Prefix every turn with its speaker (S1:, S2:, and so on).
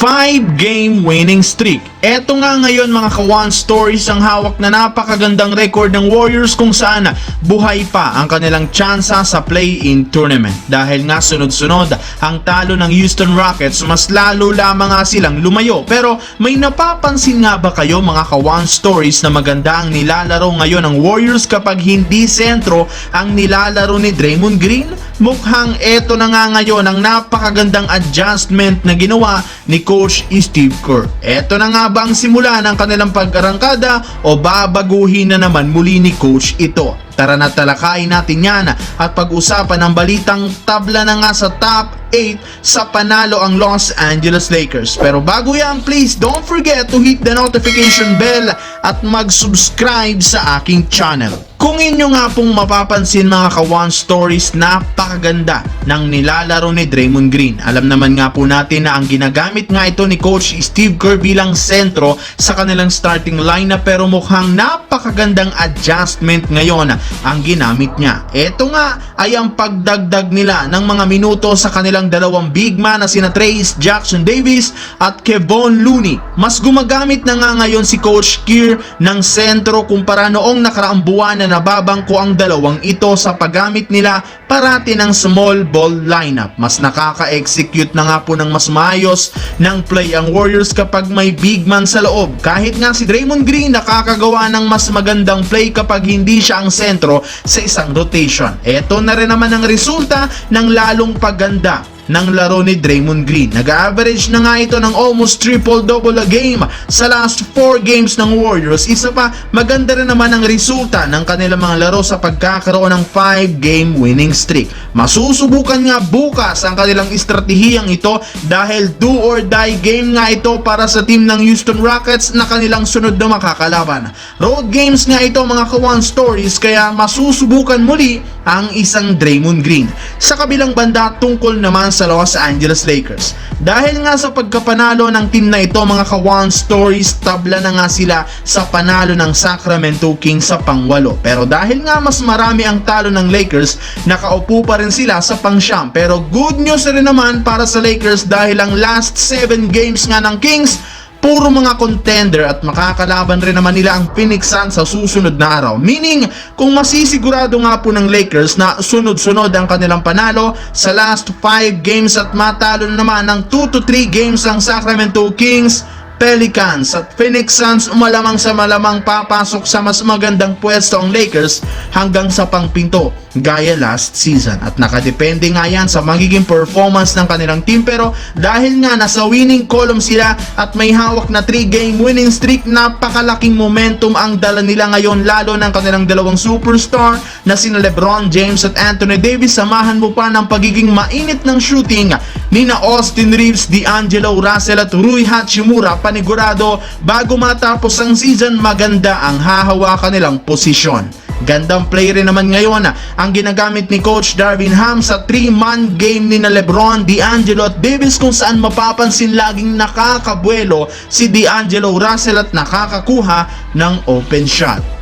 S1: 5-game winning streak. Eto nga ngayon mga kawan stories ang hawak na napakagandang record ng Warriors kung saan buhay pa ang kanilang tsansa sa play-in tournament. Dahil nga sunod-sunod ang talo ng Houston Rockets, mas lalo lamang nga silang lumayo. Pero may napapansin nga ba kayo mga kawan stories na maganda ang nilalaro ngayon ng Warriors kapag hindi sentro ang nilalaro ni Draymond Green? Mukhang eto na nga ngayon ang napakagandang adjustment na ginawa ni Coach Steve Kerr. Eto na nga ba ang simula ng kanilang pag-arangkada o babaguhin na naman muli ni Coach ito? Tara na talakayin natin yan at pag-usapan ang balitang tabla na nga sa top 8 sa panalo ang Los Angeles Lakers. Pero bago yan, please don't forget to hit the notification bell at mag-subscribe sa aking channel. Kung inyo nga pong mapapansin mga kawan stories, napakaganda ng nilalaro ni Draymond Green. Alam naman nga po natin na ang ginagamit nga ito ni Coach Steve Kerr bilang sentro sa kanilang starting lineup pero mukhang napakagandang adjustment ngayon ang ginamit niya. Ito nga ay ang pagdagdag nila ng mga minuto sa kanilang dalawang big man na sina Trace Jackson Davis at Kevon Looney. Mas gumagamit na nga ngayon si Coach Kerr ng sentro kumpara noong nakaraang buwan na nababangko ang dalawang ito sa paggamit nila parati ng small ball lineup. Mas nakaka-execute na nga po ng mas maayos ng play ang Warriors kapag may big man sa loob. Kahit nga si Draymond Green nakakagawa ng mas magandang play kapag hindi siya ang sentro sa isang rotation. Ito na rin naman ang resulta ng lalong paganda ng laro ni Draymond Green. Nag-average na nga ito ng almost triple-double a game sa last 4 games ng Warriors. Isa pa, maganda rin naman ang resulta ng kanilang mga laro sa pagkakaroon ng 5-game winning streak. Masusubukan nga bukas ang kanilang estratehiyang ito dahil do or die game nga ito para sa team ng Houston Rockets na kanilang sunod na makakalaban. Road games nga ito mga kawan stories kaya masusubukan muli ang isang Draymond Green. Sa kabilang banda tungkol naman sa Los Angeles Lakers. Dahil nga sa pagkapanalo ng team na ito mga kawan stories, tabla na nga sila sa panalo ng Sacramento Kings sa pangwalo. Pero dahil nga mas marami ang talo ng Lakers, nakaupo pa rin sila sa pangsyam. Pero good news rin naman para sa Lakers dahil ang last 7 games nga ng Kings, puro mga contender at makakalaban rin naman nila ang Phoenix Suns sa susunod na araw. Meaning, kung masisigurado nga po ng Lakers na sunod-sunod ang kanilang panalo sa last 5 games at matalo na naman ng 2 to 3 games ang Sacramento Kings, Pelicans at Phoenix Suns malamang sa malamang papasok sa mas magandang pwesto ang Lakers hanggang sa pangpinto gaya last season. At nakadepende nga yan sa magiging performance ng kanilang team pero dahil nga nasa winning column sila at may hawak na 3 game winning streak napakalaking momentum ang dala nila ngayon lalo ng kanilang dalawang superstar na sina Lebron James at Anthony Davis. Samahan mo pa ng pagiging mainit ng shooting ni na Austin Reeves, D'Angelo Russell at Rui Hachimura panigurado bago matapos ang season maganda ang hahawakan nilang posisyon. Gandang play rin naman ngayon ang ginagamit ni Coach Darvin Ham sa 3-man game ni na Lebron, D'Angelo at Davis kung saan mapapansin laging nakakabuelo si D'Angelo Russell at nakakakuha ng open shot.